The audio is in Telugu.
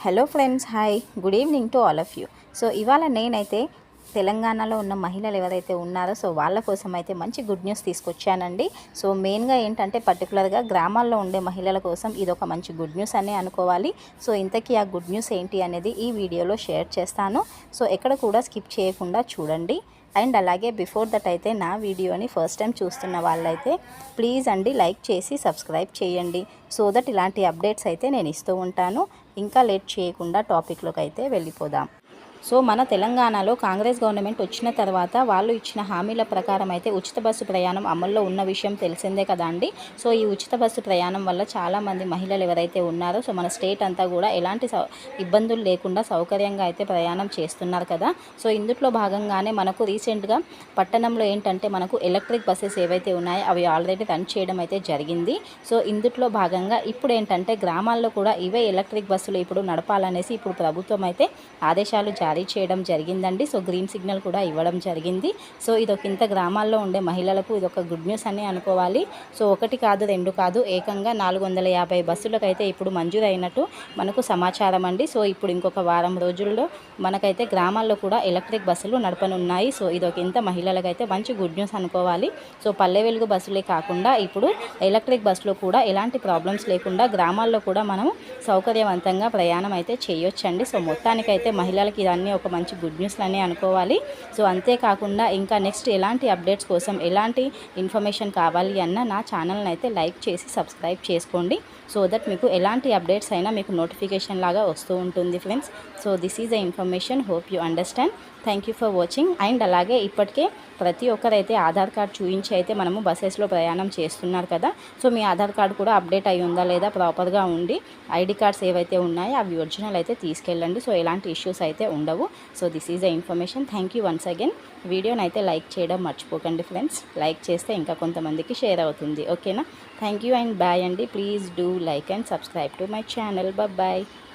Hello friends hi good evening to all of you so ఇవాళ నేనైతే తెలంగాణలో ఉన్న మహిళలు ఎవరైతే ఉన్నారో సో వాళ్ళ కోసం అయితే మంచి గుడ్ న్యూస్ తీసుకొచ్చానండి. సో మెయిన్గా ఏంటంటే పర్టికులర్గా గ్రామాల్లో ఉండే మహిళల కోసం ఇది ఒక మంచి గుడ్ న్యూస్ అని అనుకోవాలి. సో ఇంతకీ ఆ గుడ్ న్యూస్ ఏంటి అనేది ఈ వీడియోలో షేర్ చేస్తాను. సో ఎక్కడ కూడా స్కిప్ చేయకుండా చూడండి. అండ్ అలాగే బిఫోర్ దట్ అయితే నా వీడియోని ఫస్ట్ టైం చూస్తున్న వాళ్ళైతే ప్లీజ్ అండి లైక్ చేసి సబ్స్క్రైబ్ చేయండి. సో దట్ ఇలాంటి అప్డేట్స్ అయితే నేను ఇస్తూ ఉంటాను. ఇంకా లేట్ చేయకుండా టాపిక్లోకి అయితే వెళ్ళిపోదాం. సో మన తెలంగాణలో కాంగ్రెస్ గవర్నమెంట్ వచ్చిన తర్వాత వాళ్ళు ఇచ్చిన హామీల ప్రకారం అయితే ఉచిత బస్సు ప్రయాణం అమల్లో ఉన్న విషయం తెలిసిందే కదా అండి. సో ఈ ఉచిత బస్సు ప్రయాణం వల్ల చాలామంది మహిళలు ఎవరైతే ఉన్నారో సో మన స్టేట్ అంతా కూడా ఎలాంటి సౌ ఇబ్బందులు లేకుండా సౌకర్యంగా అయితే ప్రయాణం చేస్తున్నారు కదా. సో ఇందులో భాగంగానే మనకు రీసెంట్గా పట్టణంలో ఏంటంటే మనకు ఎలక్ట్రిక్ బస్సెస్ ఏవైతే ఉన్నాయో అవి ఆల్రెడీ రన్ చేయడం అయితే జరిగింది. సో ఇందులో భాగంగా ఇప్పుడు ఏంటంటే గ్రామాల్లో కూడా ఇవే ఎలక్ట్రిక్ బస్సులు ఇప్పుడు నడపాలనేసి ఇప్పుడు ప్రభుత్వం అయితే ఆదేశాలు జారీ చేయడం జరిగిందండి. సో గ్రీన్ సిగ్నల్ కూడా ఇవ్వడం జరిగింది. సో ఇది ఒక ఇంత గ్రామాల్లో ఉండే మహిళలకు ఇది ఒక గుడ్ న్యూస్ అని అనుకోవాలి. సో ఒకటి కాదు రెండు కాదు ఏకంగా నాలుగు వందల యాభై బస్సులకైతే ఇప్పుడు మంజూరైనట్టు మనకు సమాచారం అండి. సో ఇప్పుడు ఇంకొక వారం రోజుల్లో మనకైతే గ్రామాల్లో కూడా ఎలక్ట్రిక్ బస్సులు నడపనున్నాయి. సో ఇది ఒక ఇంత మహిళలకైతే మంచి గుడ్ న్యూస్ అనుకోవాలి. సో పల్లె వెలుగు బస్సులే కాకుండా ఇప్పుడు ఎలక్ట్రిక్ బస్సులో కూడా ఎలాంటి ప్రాబ్లమ్స్ లేకుండా గ్రామాల్లో కూడా మనం సౌకర్యవంతంగా ప్రయాణం అయితే చేయొచ్చండి. సో మొత్తానికైతే మహిళలకి ఇవన్నీ ఒక మంచి గుడ్ న్యూస్లనే అనుకోవాలి. సో అంతేకాకుండా ఇంకా నెక్స్ట్ ఎలాంటి అప్డేట్స్ కోసం ఎలాంటి ఇన్ఫర్మేషన్ కావాలి అన్న నా ఛానల్ని అయితే లైక్ చేసి సబ్స్క్రైబ్ చేసుకోండి. సో దట్ మీకు ఎలాంటి అప్డేట్స్ అయినా మీకు నోటిఫికేషన్ లాగా వస్తూ ఉంటుంది friends so this is the information hope you understand thank you for watching and అలాగే ఇప్పటికే ప్రతి ఒక్కరైతే ఆధార్ కార్డ్ చూపించి అయితే మనము బస్సెస్లో ప్రయాణం చేస్తున్నారు కదా. సో మీ ఆధార్ కార్డు కూడా అప్డేట్ అయి ఉందా లేదా ప్రాపర్గా ఉండి ఐడి కార్డ్స్ ఏవైతే ఉన్నాయో అవి ఒరిజినల్ అయితే తీసుకెళ్ళండి. సో ఎలాంటి ఇష్యూస్ అయితే ఉండవు. So this is the information thank you once again వీడియోని అయితే లైక్ చేయడం మర్చిపోకండి ఫ్రెండ్స్ లైక్ చేస్తే ఇంకా కొంతమందికి షేర్ అవుతుంది. ఓకేనా థ్యాంక్ యూ అండ్ బాయ్ అండి. Please do like and subscribe to my channel bye